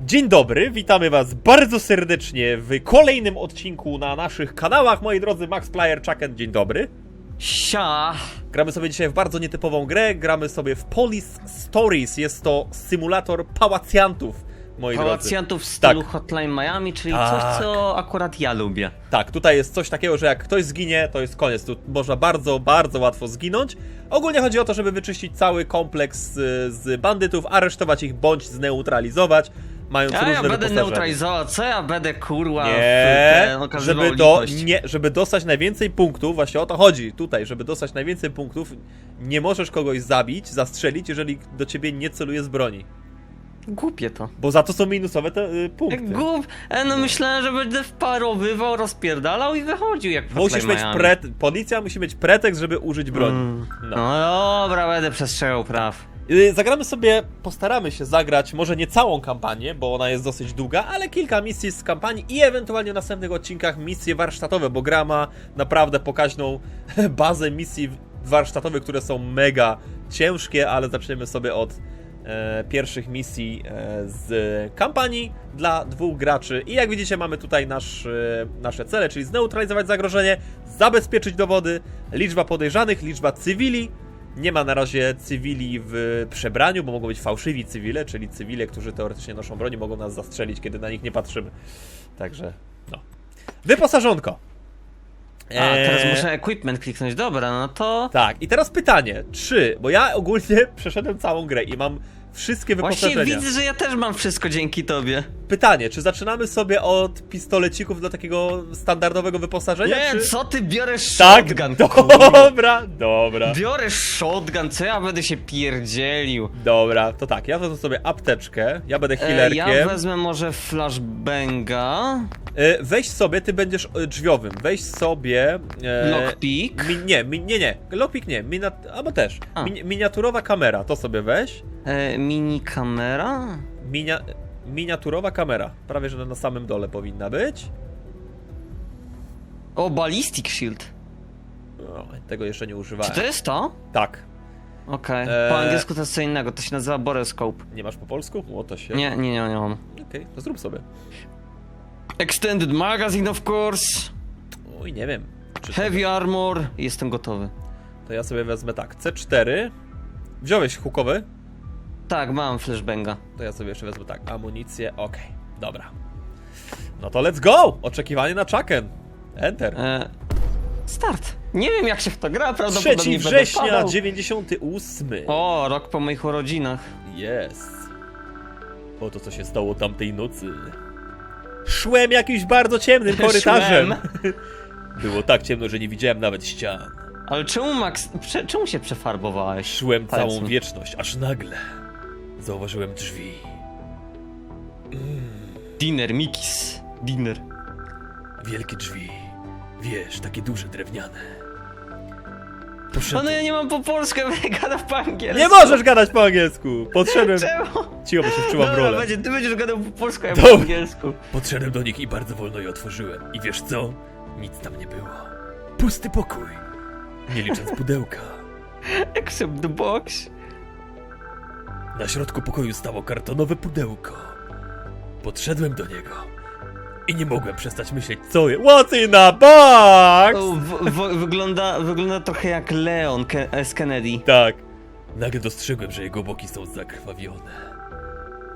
Dzień dobry, witamy was bardzo serdecznie w kolejnym odcinku na naszych kanałach, moi drodzy, Max Player, Chucken, dzień dobry. Sia! Gramy sobie dzisiaj w bardzo nietypową grę, gramy sobie w Police Stories, jest to symulator pałacjantów, moi drodzy. Pałacjantów w stylu Tak. Hotline Miami, czyli Tak. coś, co akurat ja lubię. Tak, tutaj jest coś takiego, że jak ktoś zginie, to jest koniec, tu można bardzo, bardzo łatwo zginąć. Ogólnie chodzi o to, żeby wyczyścić cały kompleks z, z bandytów, aresztować ich bądź zneutralizować, mając Ja, różne ja będę neutralizował, co ja będę kurwa w Nie, ten żeby, do, nie, żeby dostać najwięcej punktów, właśnie o to chodzi tutaj, żeby dostać najwięcej punktów, nie możesz kogoś zabić, zastrzelić, jeżeli do ciebie nie celuje z broni. Głupie to. Bo za to są minusowe te y, punkty. Głup... E, no myślałem, że będę wparowywał, rozpierdalał i wychodził jak Musisz mieć pre... Policja musi mieć pretekst, żeby użyć broni. Mm. No. No dobra, będę przestrzegał praw. Y, Zagramy sobie, postaramy się zagrać, może nie całą kampanię, bo ona jest dosyć długa, ale kilka misji z kampanii i ewentualnie w następnych odcinkach misje warsztatowe, bo gra ma naprawdę pokaźną bazę misji warsztatowych, które są mega ciężkie, ale zaczniemy sobie od e, pierwszych misji e, z kampanii dla dwóch graczy. I jak widzicie, mamy tutaj nasz, e, nasze cele, czyli zneutralizować zagrożenie, zabezpieczyć dowody, liczba podejrzanych, liczba cywili, nie ma na razie cywili w przebraniu, bo mogą być fałszywi cywile, czyli cywile, którzy teoretycznie noszą broń, mogą nas zastrzelić, kiedy na nich nie patrzymy. Także, no. Wyposażonko. A, teraz Eee, muszę equipment kliknąć, dobra, no to... Tak, i teraz pytanie, czy, bo ja ogólnie przeszedłem całą grę i mam wszystkie Właśnie wyposażenia. widzę, że ja też mam wszystko dzięki tobie. Pytanie, czy zaczynamy sobie od pistolecików do takiego standardowego wyposażenia, Nie, czy... co ty bierzesz Tak, shotgun, kurwa? dobra, dobra. Biorę shotgun, co ja będę się pierdzielił? Dobra, to tak, ja wezmę sobie apteczkę, ja będę E, healerkiem. ja wezmę może flashbanga, Weź sobie, ty będziesz e, drzwiowym, weź sobie... E, lockpick, Mi, nie, mi, nie, nie, lockpick nie, mina, albo też. Min, miniaturowa kamera, to sobie weź. e, mini kamera. Minia, miniaturowa kamera, prawie że na samym dole powinna być. O, ballistic shield. Tego jeszcze nie Czy używałem. to jest to? Tak. Okej, E, po angielsku to jest co innego, to się nazywa boroscope. Nie masz po polsku? O, to się... Nie, nie, nie, nie mam. Okej, to zrób sobie. Extended magazine of course, Oj, nie wiem. Czy to, heavy armor, jestem gotowy. to ja sobie wezmę tak, C4. Wziąłeś hukowy? Tak, mam flashbanga. To ja sobie jeszcze wezmę tak, amunicję, okej, dobra. No to let's go! Oczekiwanie na Chucken. Enter. E, start. Nie wiem jak się w to gra, 3 prawdopodobnie będę września padał. 98. O, rok po moich urodzinach. Jest. Oto co się stało tamtej nocy. Szłem jakimś bardzo ciemnym korytarzem. Było tak ciemno, że nie widziałem nawet ścian. Ale czemu Max, prze, czemu się przefarbowałeś? Szłem Powiedz całą wieczność, aż nagle zauważyłem drzwi. Dinner, Mikis. Dinner. Wielkie drzwi. Wiesz, takie duże, drewniane. Poszedłem... no ja nie mam po polsku, ja będę gadał po angielsku. Nie możesz gadać po angielsku! Podszedłem... Czemu? Cicho, bo się wczułam w Dobra, rolę. będzie, ty będziesz gadał po polsku, a ja Dobra. po angielsku. Podszedłem do nich i bardzo wolno je otworzyłem. I wiesz co? Nic tam nie było. Pusty pokój. Nie licząc pudełka. Except the box. Na środku pokoju stało kartonowe pudełko. Podszedłem do niego. I nie mogłem przestać myśleć, co jest. What's in a box? O, w, w, wygląda, wygląda trochę jak Leon Ke z Kennedy. Tak. Nagle dostrzegłem, że jego boki są zakrwawione.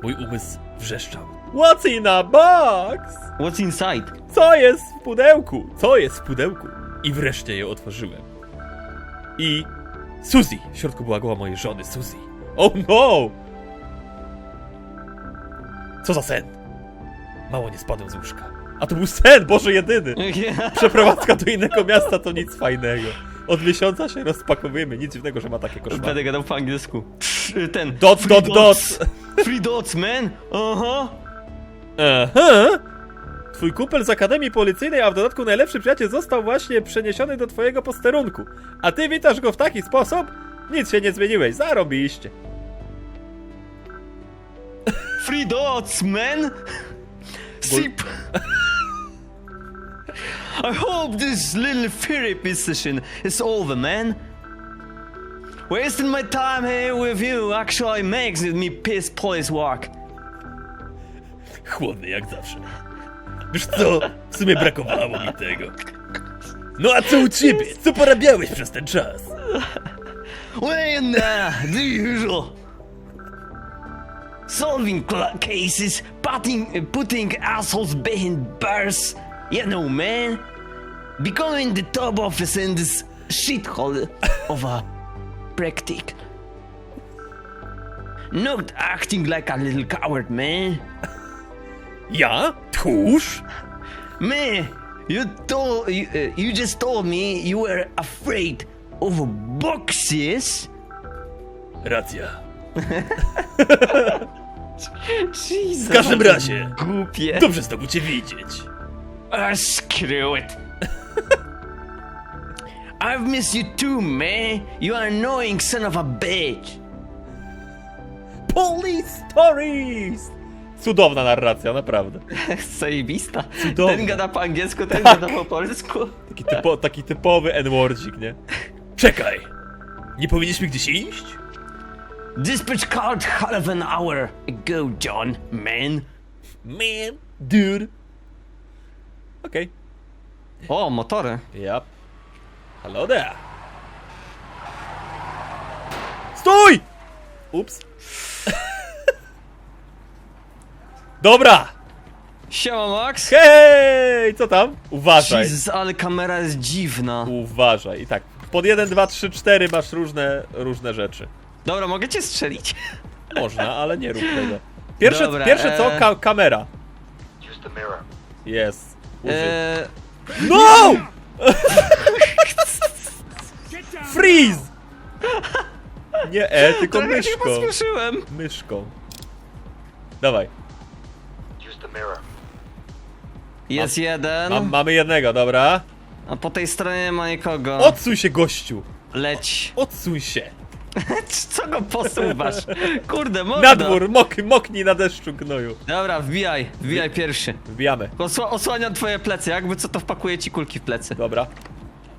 Mój umysł wrzeszczał. What's in a box? What's inside? Co jest w pudełku? Co jest w pudełku? I wreszcie je otworzyłem. I... Suzy! W środku była głowa mojej żony, Suzy. Oh no! Co za sen? Mało nie spadłem z łóżka. A to był sen, Boże jedyny! Przeprowadzka do innego miasta to nic fajnego. Od miesiąca się rozpakowujemy, nic dziwnego, że ma takie koszmary. Będę gadał po angielsku. Psz, Ten. Dot, free dot, dot! Free dots, man! Aha! Aha! Twój kupel z Akademii Policyjnej, a w dodatku najlepszy przyjaciel został właśnie przeniesiony do twojego posterunku. A ty witasz go w taki sposób? Nic się nie zmieniłeś, zarobiście. Free dots, man! Sip! I hope this little therapy session is over, man. Wasting my time here with you actually makes me piss poor work. Chłodny jak zawsze. Wiesz co? W sumie brakowało mi tego. No a co u ciebie? Co porabiałeś przez ten czas? Well, nah, the usual. Solving cases, putting, putting assholes behind bars. You know, man. Becoming the top officer in this shithole of a practice. Not acting like a little coward, man. Ja? Tchórz? Man, you told you, uh, you just told me you were afraid of boxes. Racja. Jesus. W każdym razie, Głupie. dobrze znowu cię widzieć. Ah, screw it. I've missed you too, man. You annoying son of a bitch. Police Stories! Cudowna narracja, naprawdę. Zajebista. Ten gada po angielsku, ten Tak. gada po polsku. Taki, typo, taki typowy N-wordzik, nie? Czekaj! Nie powinniśmy gdzieś iść? Dispatch called half of an hour ago, John, man. Man, dude. Okej. O, motory. Yep. Hello there. Stój! Ups. Dobra! Siema, Max. Hej! Co tam? Uważaj. Jezus, ale kamera jest dziwna. Uważaj. I tak, pod 1, 2, 3, 4 masz różne, różne rzeczy. Dobra, mogę cię strzelić? Można, ale nie rób tego. Pierwsze, Dobra, pierwsze co? e- Ka kamera. Use the mirror. Jest. Użyj. Eee, No! Freeze! Nie E, tylko trochę się myszką. pospieszyłem. Myszką. Dawaj. Use the mirror. Jest jeden, Mam, mamy jednego, dobra. a po tej stronie nie ma nikogo. Odsuń się, gościu. Leć. Odsuń się. Co go posuwasz? Kurde, mordo. Na dwór, mok, moknij na deszczu, gnoju. Dobra, wbijaj, wbijaj pierwszy. Wbijamy. Osła osłaniam twoje plecy, jakby co to wpakuje ci kulki w plecy. Dobra.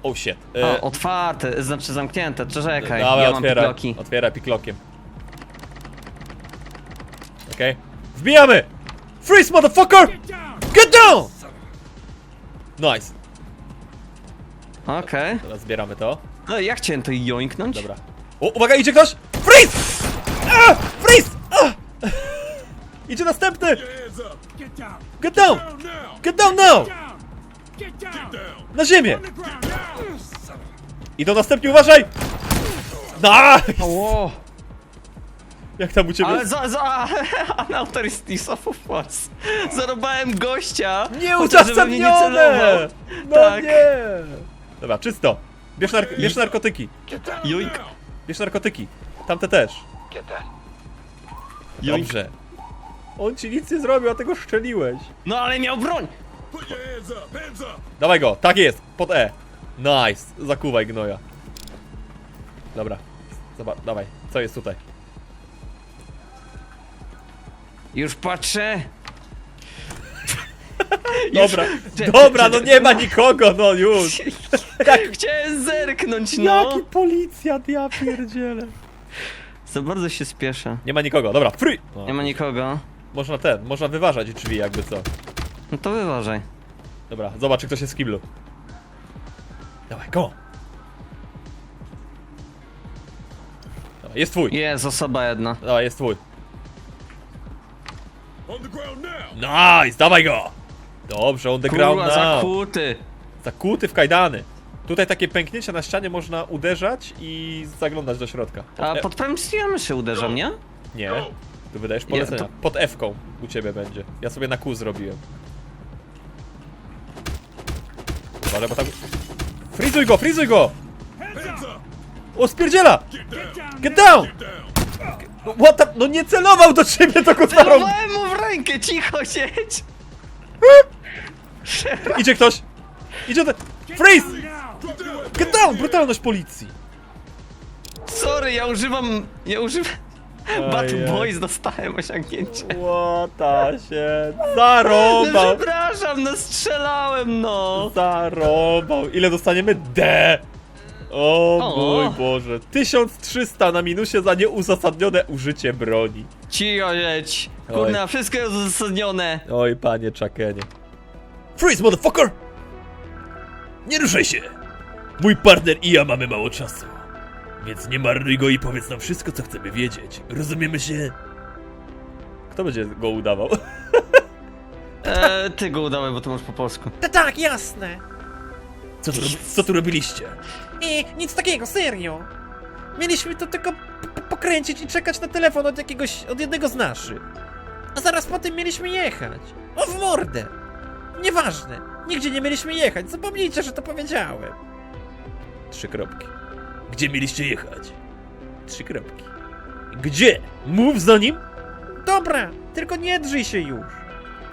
Oh shit. O, E, otwarte, znaczy zamknięte, czekaj, Dawaj, ja mam otwieraj. pikloki. Otwieraj piklokiem. Okej. Wbijamy! Freeze, motherfucker! Get down! Nice. Okej. Teraz zbieramy to. No jak chciałem to joinknąć? Dobra. O, uwaga, idzie ktoś! Freeze! A! Freeze! A! Idzie następny! Get down! Get down! Now! Na ziemię! Idą następni, uważaj! Nice! Ło, Jak tam u ciebie? ale za, za, unauthorities of force. Zarobałem gościa. Nie chociaż mnie nie uzasadnione! celował. No Tak. nie! Dobra, czysto. Bierz, nar bierz narkotyki. Bierz narkotyki. Tamte też. Get that. Joink. Dobrze. On ci nic nie zrobił, a tego szczeliłeś. No ale miał broń. Put your hands up! Hands up! Dawaj go, tak jest, pod E. Nice, zakuwaj gnoja. Dobra, zobacz, dawaj, co jest tutaj? Już patrzę. Dobra, dobra, no nie ma nikogo, no już. Chciałem zerknąć, no. Jaki policjant, ja pierdzielę. Za bardzo się spieszę. Nie ma nikogo, dobra, free. Nie ma nikogo. Można ten, można wyważać drzwi jakby co. No to wyważaj. Dobra, zobacz czy ktoś jest w kiblu. Dawaj, go. Dawaj, jest twój. Jest osoba jedna. Dawaj, jest twój. Nice, dawaj go. Dobrze, on the ground Kurwa, now. zakuty. Zakuty w kajdany. Tutaj takie pęknięcia na ścianie można uderzać i zaglądać do środka. A e- pod prawym stronie myszy uderzam, nie? Nie, tu wydajesz polecenia. to- Pod F-ką u ciebie będzie. Ja sobie na Q zrobiłem. Uważaj, bo tam... Frizuj go, frizuj go! O, spierdziela! Get down! No, What the... No nie celował do ciebie, to go. Celowałem mu w rękę, cicho siedź! Idzie ktoś! Idzie te... Freeze! Get down! Brutalność policji! Sorry, ja używam... Ja używam... Battle Ojej. Boys dostałem osiągnięcie. Łota się... No Zarąbał! przepraszam, no strzelałem, no! Zarąbał. Ile dostaniemy? D! O, O. mój Boże. 1300 na minusie za nieuzasadnione użycie broni. Cicho jedź. Kurna, wszystko jest uzasadnione. Oj, panie Czakenie. Freeze, motherfucker! Nie ruszaj się! Mój partner i ja mamy mało czasu. Więc nie marnuj go i powiedz nam wszystko, co chcemy wiedzieć. Rozumiemy się? Kto będzie go udawał? Eee, ty go udałeś, bo to masz po polsku. Tak, jasne. Co tu, co tu robiliście? I nic takiego, serio. Mieliśmy to tylko p- pokręcić i czekać na telefon od jakiegoś, od jednego z naszych. A zaraz potem mieliśmy jechać. O w mordę. Nieważne. Nigdzie nie mieliśmy jechać. Zapomnijcie, że to powiedziałem. Trzy kropki. Gdzie mieliście jechać? Trzy kropki. Gdzie? Mów za nim? Dobra, tylko nie drzyj się już.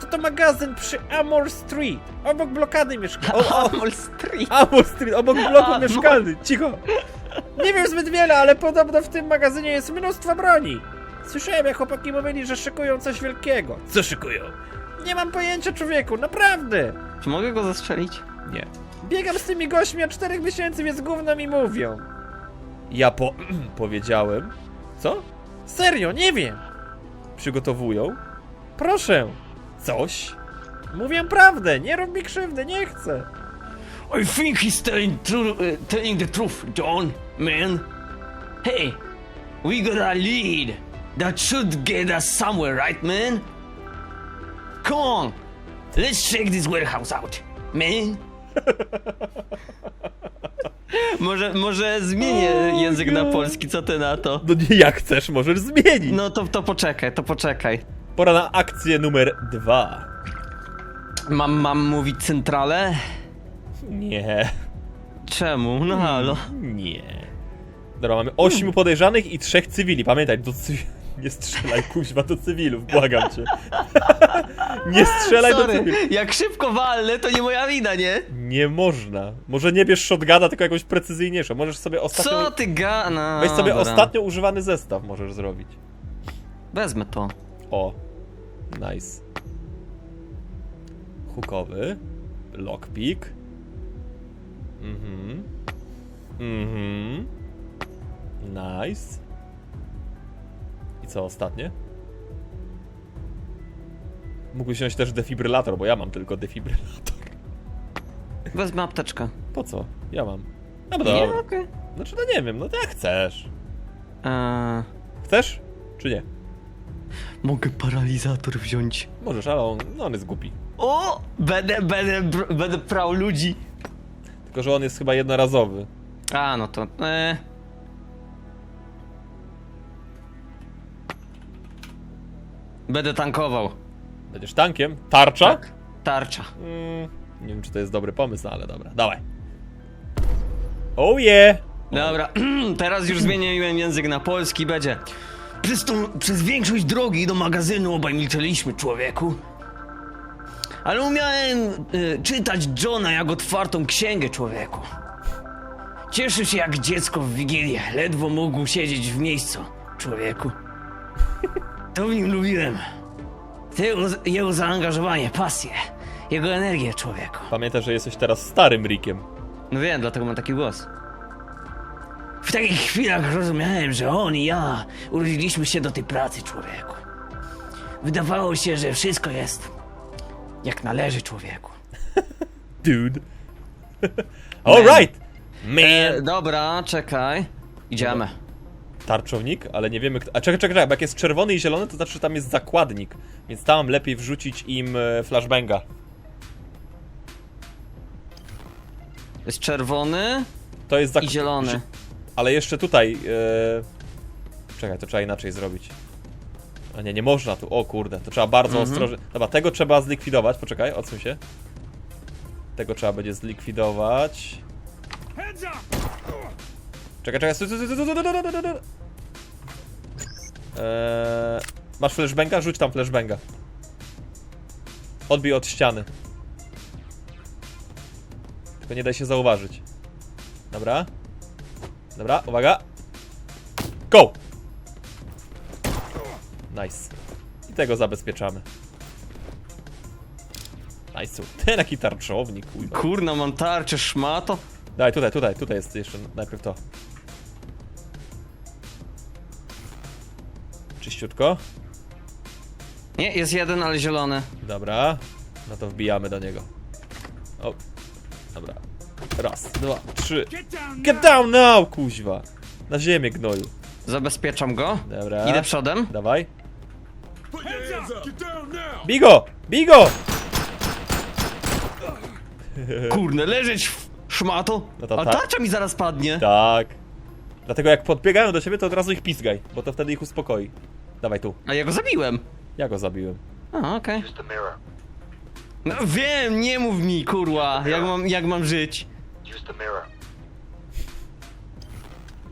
To to magazyn przy Amor Street, obok blokady mieszkalnej. Amol Street. Amor Street, obok bloku Amor. mieszkalny. Cicho. Nie wiem zbyt wiele, ale podobno w tym magazynie jest mnóstwo broni. Słyszałem, jak chłopaki mówili, że szykują coś wielkiego. Co szykują? Nie mam pojęcia, człowieku, naprawdę. Czy mogę go zastrzelić? Nie. Biegam z tymi gośćmi od czterech miesięcy, więc gówno mi mówią. Ja po... powiedziałem. Co? Serio, nie wiem. Przygotowują Proszę, coś. mówię prawdę, nie rób mi krzywdy, nie chcę. I think he's telling, tru- uh, telling the truth, John, man. Hey, we got a lead that should get us somewhere, right, man? Come on, let's check this warehouse out, man. może, może zmienię język na polski, co ty na to? No nie, jak chcesz, możesz zmienić. No to, to poczekaj, to poczekaj. Pora na akcję numer dwa. Mam, mam mówić centralę? Nie. Czemu? No halo. Nie. Dobra, mamy ośmiu podejrzanych i trzech cywili. Pamiętaj, do cy... Nie strzelaj kuźwa do cywilów, błagam cię. nie strzelaj do Sorry, cywilów. jak szybko walnę, to nie moja wina, nie? Nie można. Może nie bierz shotguna, tylko jakąś precyzyjniejszą. Możesz sobie ostatnio... Co ty ga... No, Weź sobie dobra. ostatnio używany zestaw możesz zrobić. Wezmę to. O. Nice. Hukowy. Lockpick. Mhm. Mhm. Nice. Co ostatnie? Mógłbyś wziąć też defibrylator, bo ja mam tylko defibrylator. Wezmę apteczkę. Po co? Ja mam. No bo Nie, dobra. okej. Znaczy, no nie wiem, no to jak chcesz. Eee, Chcesz? Czy nie? mogę paralizator wziąć. Możesz, ale on, no on jest głupi. O! Będę, będę, br- będę prał ludzi. Tylko, że on jest chyba jednorazowy. A, no to... Eee. Będę tankował. Będziesz tankiem? Tarcza? Tak. Tarcza. Mm, nie wiem, czy to jest dobry pomysł, no ale dobra. Dawaj. Oh yeah! Dobra, teraz już zmieniłem język na polski, będzie. Przez, tą, przez większość drogi do magazynu obaj milczeliśmy, człowieku. Ale umiałem y, czytać Johna jak otwartą księgę, człowieku. Cieszył się jak dziecko w Wigilię, ledwo mógł siedzieć w miejscu, człowieku. To w nim lubiłem. Jego, jego zaangażowanie, pasję, jego energię, człowieku. Pamiętaj, że jesteś teraz starym Rickiem. No wiem, dlatego mam taki głos. W takich chwilach rozumiałem, że on i ja urodziliśmy się do tej pracy, człowieku. Wydawało się, że wszystko jest jak należy człowieku. Dude. Alright! Man! E, dobra, czekaj. Idziemy. Tarczownik, ale nie wiemy kto... A czekaj, czekaj, czekaj, bo jak jest czerwony i zielony, to znaczy, że tam jest zakładnik. Więc tam lepiej wrzucić im e, flashbanga. Jest czerwony To jest i zak... zielony. Ale jeszcze tutaj... E... Czekaj, to trzeba inaczej zrobić. A nie, nie można tu. O kurde, to trzeba bardzo Mhm. ostrożnie... Dobra, tego trzeba zlikwidować. Poczekaj, odsuń się. Tego trzeba będzie zlikwidować. Czekaj, czekaj, stój, stój, stój, stój, stój, stój, stój. Eee, Masz flashbanga? Rzuć tam flashbanga. Odbij od ściany. Tylko nie daj się zauważyć. Dobra. Dobra, uwaga. Go! Nice. I tego zabezpieczamy. Nice. Ten jaki tarczownik, kurwa. Kurna, mam tarczę, szmato. Daj, tutaj, tutaj, tutaj jest jeszcze najpierw to. Czyściutko. Nie, jest jeden, ale zielony. Dobra, no to wbijamy do niego. O, dobra. Raz, dwa, trzy. Get down now. kuźwa. Na ziemię, gnoju. Zabezpieczam go. Dobra. Idę przodem. Dawaj. Bigo! Bigo! Kurne, leżeć w szmato. No to A tak. tarcza mi zaraz padnie. Tak. Dlatego jak podbiegają do ciebie, to od razu ich pizgaj, bo to wtedy ich uspokoi. Dawaj tu. A ja go zabiłem. Ja go zabiłem. A, okej. Use the mirror. No wiem, nie mów mi, kurwa, jak mam, jak mam żyć. Use the mirror.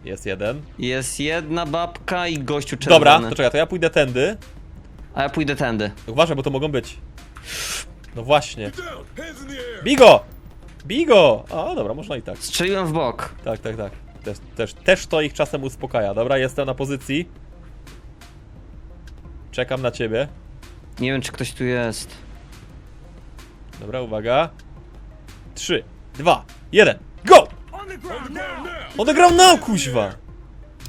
Jest jeden. Jest jedna babka i gościu czerwony. Dobra, to czekaj, to ja pójdę tędy. A ja pójdę tędy. Uważaj, bo to mogą być. No właśnie. Bigo! Bigo! A, dobra, można i tak. Strzeliłem w bok. Tak, tak, tak. Też, też, też to ich czasem uspokaja. Dobra, jestem na pozycji. Czekam na ciebie. Nie wiem, czy ktoś tu jest. Dobra, uwaga. Trzy, dwa, jeden, go! On the ground now. Kuźwa!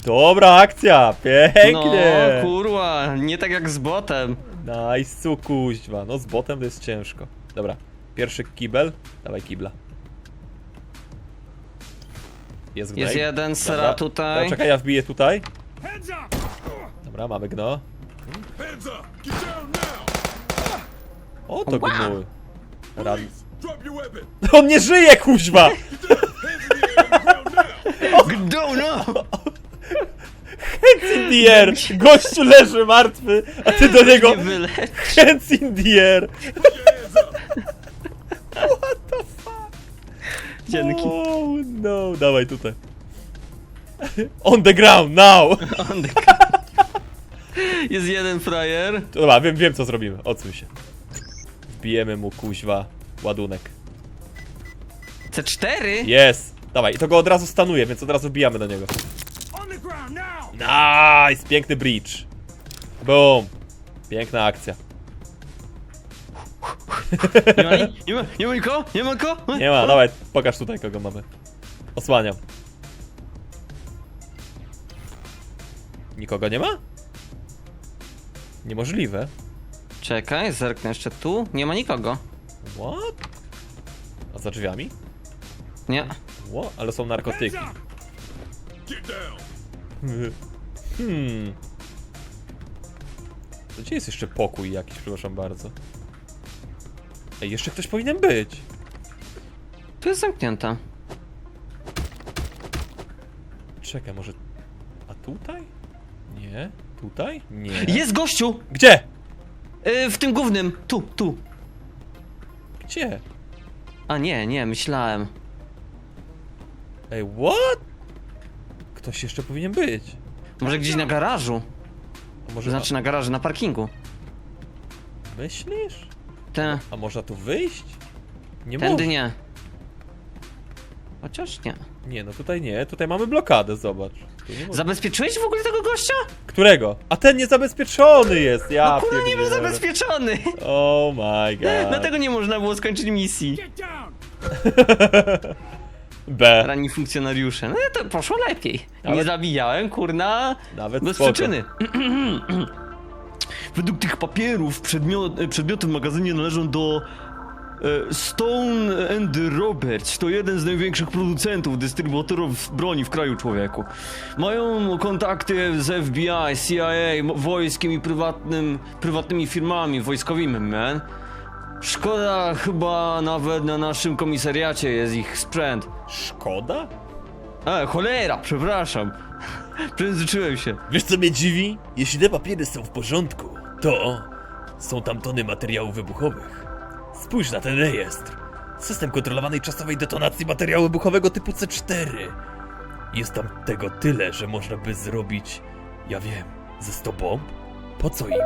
Dobra akcja, pięknie! No, kurwa, nie tak jak z botem. Nice, kuźwa. No z botem to jest ciężko. Dobra, pierwszy kibel. Dawaj kibla. Jest gnoj. Jest jeden, sera Dobra. tutaj. Dobra, czekaj, ja wbiję tutaj. Dobra, mamy gno. Hands up. Get down now. O, to Wow. gnuły. Rad... Drop your weapon. On nie żyje, kuźwa! Hands the the ground now. Go, no! In the air! Gościu leży martwy, a ty do niego hands in the air! Your hands up. Dzięki. Oh no, dawaj tutaj. On the ground, now! On the- Jest jeden frajer. Dobra, wiem, wiem co zrobimy, odsuń się. Wbijemy mu kuźwa ładunek. C4? Jest! Dawaj, i to go od razu stanuje, więc od razu wbijamy do niego. Nice! Piękny bridge. Boom! Piękna akcja. Nie ma, ni- nie ma, nie ma nikogo? Nie ma nikogo? Nie ma, dawaj, pokaż tutaj kogo mamy. Osłaniam. Nikogo nie ma? Niemożliwe. Czekaj, zerknę jeszcze tu. Nie ma nikogo. What? A za drzwiami? Nie. What? Ale są narkotyki. Hmm. To Gdzie jest jeszcze pokój jakiś, przepraszam bardzo? Ej, jeszcze ktoś powinien być. Tu jest zamknięta. Czekaj, może... A tutaj? Nie? Tutaj? Nie. Jest gościu! Gdzie? Yy, w tym głównym. Tu, tu. Gdzie? A nie, nie, myślałem. Ej, what? Ktoś jeszcze powinien być. Może gdzieś na garażu. A może Znaczy na garażu, na parkingu. Myślisz? Te. A można tu wyjść? Nie Tędy nie. Chociaż nie. Nie, no tutaj nie. Tutaj mamy blokadę, zobacz. Może. Zabezpieczyłeś w ogóle tego gościa? Którego? A ten niezabezpieczony jest, ja No kurwa, nie był pierdzielę. zabezpieczony! Oh my god. Dlatego nie można było skończyć misji. B. Rani funkcjonariusze. No to poszło lepiej. Nie zabijałem, kurna, Nawet bez spoko. przyczyny. Według tych papierów przedmio- przedmioty w magazynie należą do Stone and Roberts. To jeden z największych producentów, dystrybutorów broni w kraju człowieku. Mają kontakty z FBI, CIA, wojskiem i prywatnym, prywatnymi firmami wojskowymi, man. Szkoda chyba nawet na naszym komisariacie jest ich sprzęt. Szkoda? E, cholera, przepraszam. Przejęzyczyłem się. Wiesz co mnie dziwi? Jeśli te papiery są w porządku, to są tam tony materiałów wybuchowych. Spójrz na ten rejestr. System kontrolowanej czasowej detonacji materiału wybuchowego typu C4. Jest tam tego tyle, że można by zrobić, ja wiem, ze 100 bomb? Po co im?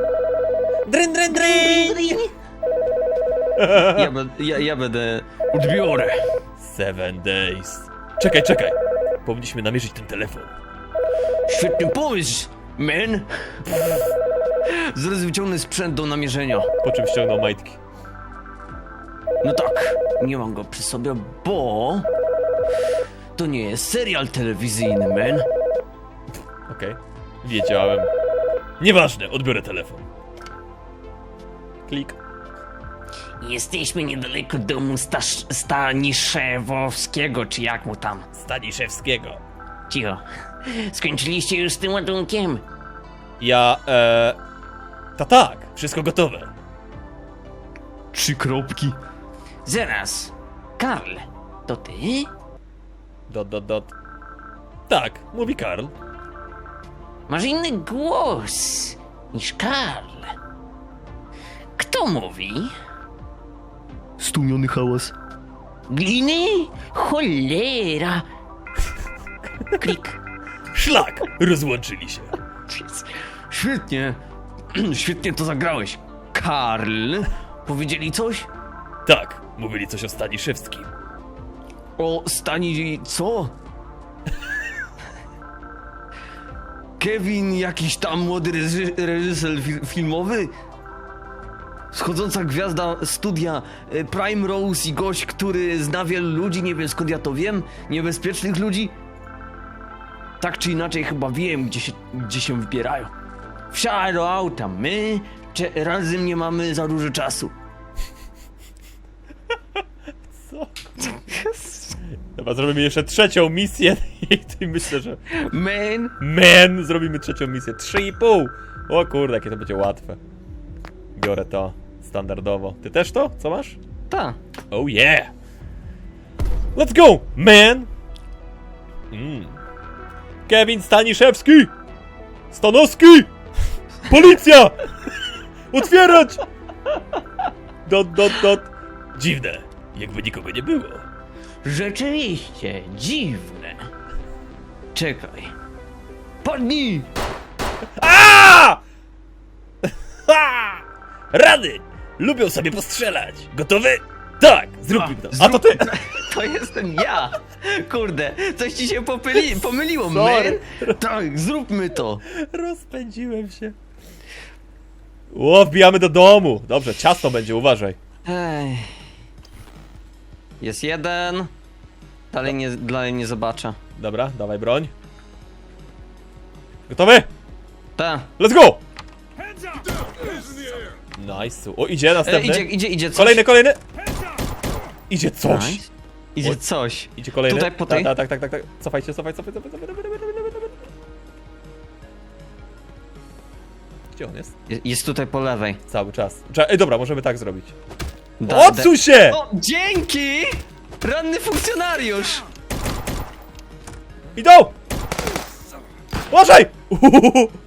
Dryn, dryn, dryn! Ja, be, ja, ja będę... Odbiorę. Seven days. Czekaj, czekaj. Powinniśmy namierzyć ten telefon. Świetny pomysł, man. Zaraz wyciągnę sprzęt do namierzenia. Po czym ściągnął majtki. No tak, nie mam go przy sobie, bo... To nie jest serial telewizyjny, man. Okej. Wiedziałem. Nieważne, odbiorę telefon. Klik. Jesteśmy niedaleko domu Stasz- Staniszewowskiego, czy jak mu tam. Staniszewskiego. Cicho. Skończyliście już z tym ładunkiem? Ja, e... Ta tak, wszystko gotowe. Trzy kropki. Zaraz. Karl, to ty? Dot, dot, dot. Tak, mówi Karl. Masz inny głos niż Karl. Kto mówi? Stłumiony hałas. Gliny? Cholera! Klik. Szlak! Rozłączyli się. Świetnie. Świetnie to zagrałeś. Karl. Powiedzieli coś? Tak, mówili coś o Staniszewskim. O Stani... co? Kevin, jakiś tam młody reży- reżyser fi- filmowy? Schodząca gwiazda studia e, Prime Rose i gość, który zna wielu ludzi, nie wiem skąd ja to wiem, niebezpiecznych ludzi? Tak czy inaczej chyba wiem, gdzie się, gdzie się wybierają. Wsiadaj auta, my razem nie mamy za dużo czasu. Chyba zrobimy jeszcze trzecią misję i myślę, że... Man, Man, zrobimy trzecią misję. 3,5! O kurde, jakie to będzie łatwe. Biorę to standardowo. Ty też to? Co masz? ta. Oh yeah! Let's go, man! Mm. Kevin Staniszewski! Stanowski! Policja! Otwierać! Dot, dot, dot. Dziwne, jakby nikogo nie było. Rzeczywiście, dziwne. Czekaj. Padnij! A! Ha! Rady! Lubią sobie postrzelać. Gotowy? Tak, zróbmy to. A to ty! To jestem ja! Kurde, coś ci się popyli, pomyliło, Sorry. man! Tak, zróbmy to! Rozpędziłem się. O, wbijamy do domu. Dobrze, ciasto będzie, uważaj. Ej. Jest jeden. Dalej nie, dalej nie zobaczę. Dobra, dawaj broń. Gotowy? Ta. Let's go! Nice. O, idzie E, następny. idzie, idzie, idzie coś. Kolejny, kolejny. Idzie coś. Nice. Idzie coś. Idzie kolejny. Tutaj, po tej? Tak, tak, tak, tak, tak. Cofajcie, cofaj, cofaj, cofaj, cofaj, cofaj, cofaj, cofaj, cofaj. Gdzie on jest? Je- Jest tutaj po lewej. Cały czas. Ej, dobra, możemy tak zrobić. Da, Odsuń się! O, dzięki! Ranny funkcjonariusz! Idą! Uważaj! Uhuhuhu.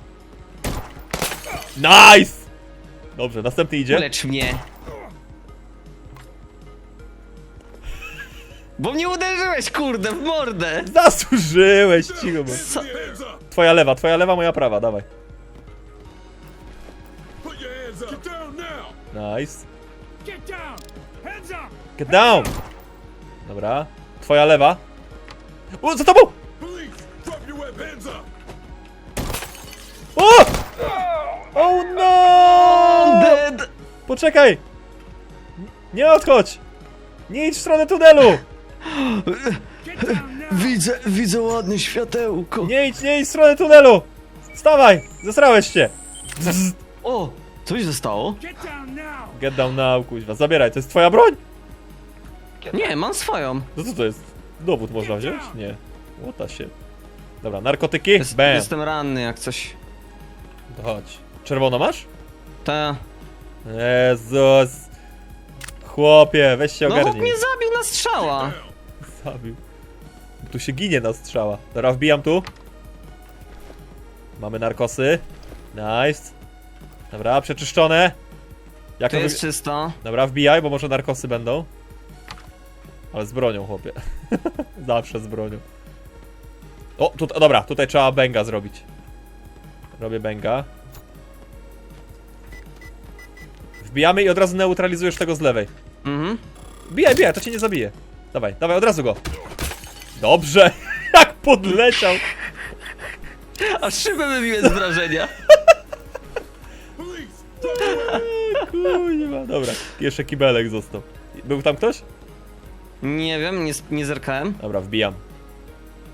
Nice! Dobrze, następny idzie. Ulecz mnie. Bo mnie uderzyłeś, kurde, w mordę! Zasłużyłeś, cicho. bo- up! Twoja lewa, twoja lewa, moja prawa, dawaj. Put your hands up! Get down now! Nice. Get down! Dobra. Twoja lewa. O, za tobą! O! Oh no! Dead! Poczekaj! Nie odchodź! Nie idź w stronę tunelu! Widzę, widzę ładne światełko. Nie idź, nie idź w stronę tunelu! Stawaj! Zesrałeś się! Bzz. O! Coś zostało? Get down now! Get down now, kuźwa. Zabieraj, to jest twoja broń? Nie, mam swoją. No co to jest? Dowód można wziąć? Nie. Łota się. Dobra, narkotyki? Jest, Bam. jestem ranny jak coś. To chodź. Czerwono masz? Ta. Jezus. Chłopie, weź się No chłop ogarnij. mnie zabił na strzała. Zabił. Tu się ginie na strzała. Dobra, wbijam tu. Mamy narkosy. Nice. Dobra, przeczyszczone. Jak To to jest wyg- czysto. Dobra, wbijaj, bo może narkosy będą. Ale z bronią, chłopie. Zawsze z bronią. O, tu, dobra, tutaj trzeba bęga zrobić. Robię bęga. Wbijamy i od razu neutralizujesz tego z lewej. Mhm. Bijaj, bijaj, to cię nie zabije. Dawaj, dawaj, od razu go. Dobrze. Jak podleciał. Aż szybę wybiłem z wrażenia. Kuźwa. Dobra, jeszcze kibelek został. Był tam ktoś? Nie wiem, nie, nie zerkałem. Dobra, wbijam.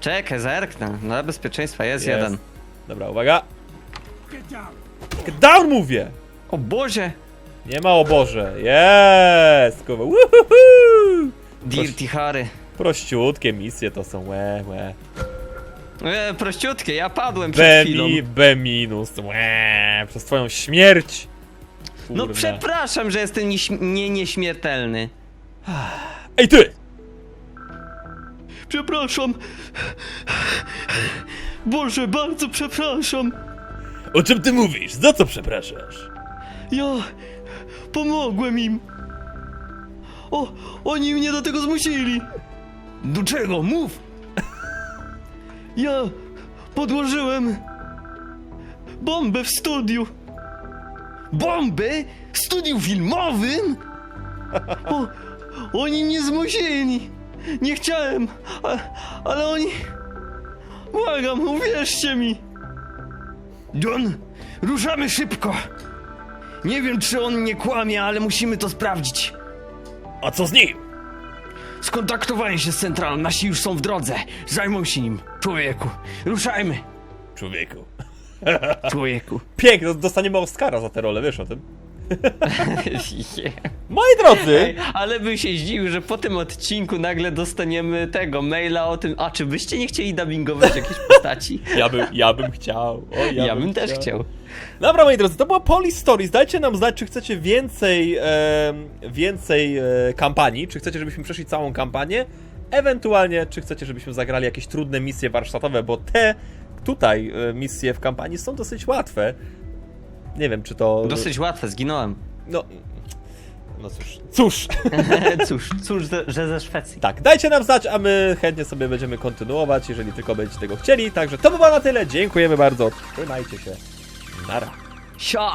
Czekaj, zerknę. Dla bezpieczeństwa jest, Jest. jeden. Dobra, uwaga. Get down! Mówię! O Boże! Nie ma o Boże. Jest! Kurwa. Dirty Harry. Prościutkie misje to są. Łe, łe. E, prościutkie, ja padłem B, przed chwilą. mi, B minus. Łe, przez twoją śmierć. No Kurna. przepraszam, że jestem nieś- nie nieśmiertelny. Ej ty! Przepraszam. Boże, bardzo przepraszam. O czym ty mówisz? Za co przepraszasz? Ja pomogłem im. O, oni mnie do tego zmusili. Do czego? Mów. Ja podłożyłem bombę w studiu. Bombę? W studiu filmowym? O, oni mnie zmusili. Nie chciałem, a, ale oni... Błagam, uwierzcie mi. John, ruszamy szybko. Nie wiem, czy on nie kłamie, ale musimy to sprawdzić. A co z nim? Skontaktowałem się z centralą, nasi już są w drodze. Zajmą się nim. Człowieku, ruszajmy. Człowieku. Człowieku. Pięknie, dostaniemy Oscara za tę rolę, wiesz o tym? Moi drodzy! ale bym się zdziwił, że po tym odcinku nagle dostaniemy tego maila o tym, a czy byście nie chcieli dubbingować jakiejś postaci? Ja bym, ja bym chciał. O, ja, Ja, bym też chciał. Dobra, moi drodzy, to była Police Stories. Dajcie nam znać, czy chcecie więcej, e, więcej e, kampanii, czy chcecie, żebyśmy przeszli całą kampanię, ewentualnie, czy chcecie, żebyśmy zagrali jakieś trudne misje warsztatowe, bo te tutaj e, misje w kampanii są dosyć łatwe. Nie wiem, czy to... Dosyć łatwe, zginąłem. No, no cóż, cóż. cóż, cóż, że- ze Szwecji. Tak, dajcie nam znać, a my chętnie sobie będziemy kontynuować, jeżeli tylko będziecie tego chcieli. Także to by było na tyle. Dziękujemy bardzo. Trzymajcie się. Nara. Sia!